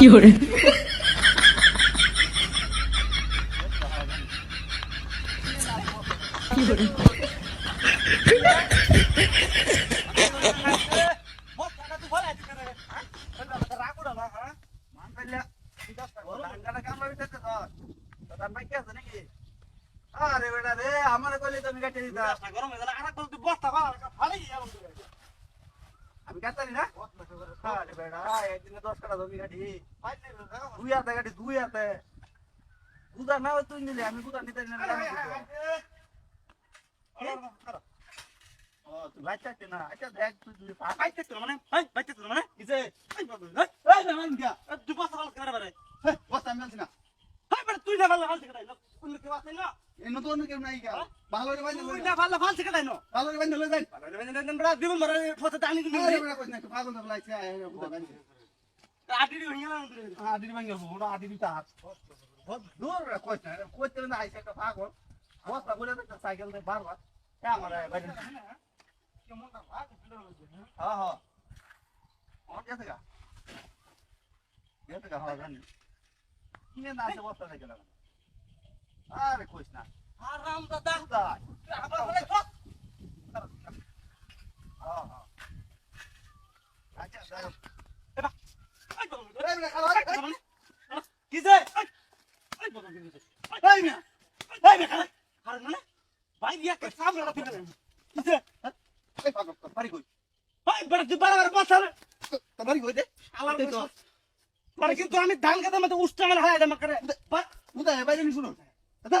有人。আরে বেটা রে আমার কইলে তুমি কাটে দিতা গরম হয়ে গেল আর কত বস্তা ভালো ফাড়ি যাব কাটতারি না আরে বেটা একদিনে দশ কাটা জমি কাটি দুই হাতে কাটি দুই হাতে গুদা না তুই নিলে আমি গুদা নিতে না তুই না ভালো ভালো ভালো রে বাইন্ধ না ভালো ফাল থেকে দাইনো ভালো রে বাইন্ধ লই যাই। ভালো রে বাইন্ধ না বড় দিব মরে ফটো টানি দিন রে বড় কইছ না পাগল না লাইছে খুদা বাইন্ধ আটিডি ভাঙিয়া না আটিডি ভাঙিয়া বড় আটিডি তা। বহুত দূর রে কইছ না কইছ না আইছে তো পাগল বহুত পাগল না সাইকেল দে বারবার তা আরে কইছ না। নাম দাদা আমার হলে কিন্তু আমি ধান খেতে মতো উষ্টা হারাই দেবো বাইরে শুনুন দাদা আচ্ছা,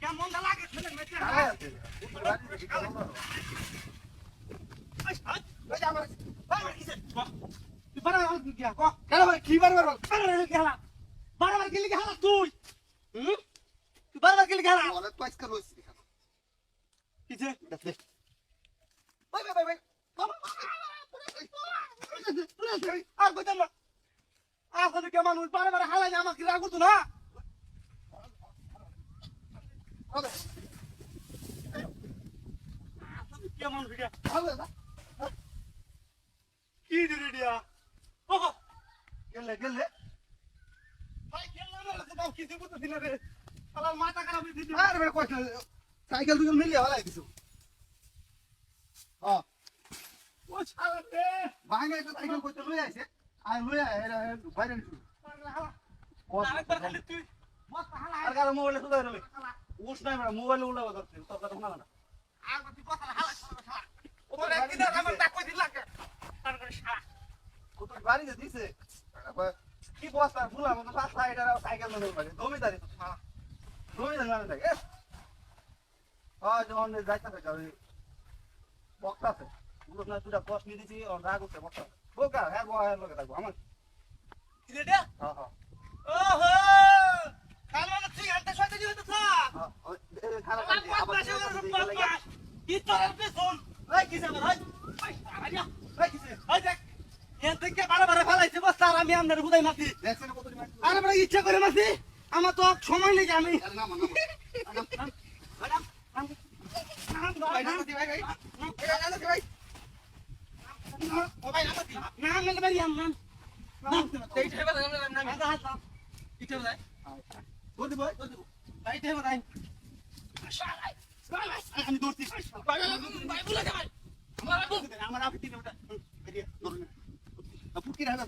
কেমন লাগে ছেলে মেয়ে ভালো আছে উপরে বাড়ি থেকে কেমন বড়? ওই যে আমার তুই বারবার বার বার গেলা গেলা তুই। বারবার গেলি ভাই ভাই ভাই মামা আর কেমন মানুষ বারবার হালাই আমাকে রাগ করতো না কেমন ভিডিও কি ভিডিও ও গেলে গেলে ভাই খেললাম না তো দাও কিছু বুঝতে দিনা রে আমার মাথা খারাপ হয়ে দিদি আর বের কইছ সাইকেল দুজন মিলিয়ে হলাই দিছো হ্যাঁ ও ছাড়া ভাঙা একটা সাইকেল কইতে লই আইছে। আর লই আয় এরা বাইরে নিছো আরেকবার খালি তুই। বস্তা হালা আর কারও মোবাইলে সুদা রবে উস নাই বড় মোবাইলে উল্টা করতে তো কথা শোনা না। আর তুই বস্তা হালা ছাড়া ও তো একদিন আমার ডাক কই দিলা কে? তার করে সারা কত বাড়িতে দিছে। কি বস্তা ফুলা মতো পাঁচ সাইড সাইকেল নদর বাড়ি। জমিদারি তো শালা। জমিদারি মানে থাকে হ্যাঁ যখন যাইতে থাকে বক্তা আছে গুলো না দুটা কষ্ট নিয়ে দিছি আর রাগ উঠছে বক্তা বোকা হ্যাঁ বয়া হ্যাঁ লগে থাকব আমার। কি রে? হ্যাঁ হ্যাঁ। ওহো কাল মানে ঠিক আনতে সাথে দিও তো থা হ্যাঁ ওই এই খারাপ আমার লাগছে, আবার পাশে দিকে ওর দিকে লাগে। তোর পেছন। এই কি যাবে ভাই এই? আরে এই কিসে? এই দেখ। এর থেকে বারে ফেলাইছে বস্তা আর আমি আপনার হুদাই মাছি দেখছেন কত ডিমান্ড? আরে বড় ইচ্ছা করে মাছি আমার তো সময় নেই আমি। নামা, নামা। ম্যাডাম ভাই, নামা দি, ভাই, ভাই। এই, নামা দি, ভাই। ও ভাই, নামা দি। নাম মেলে বেরিয়ে আম দৌড়ছি। আমার আপনি ওটা। ফুটকি রাখা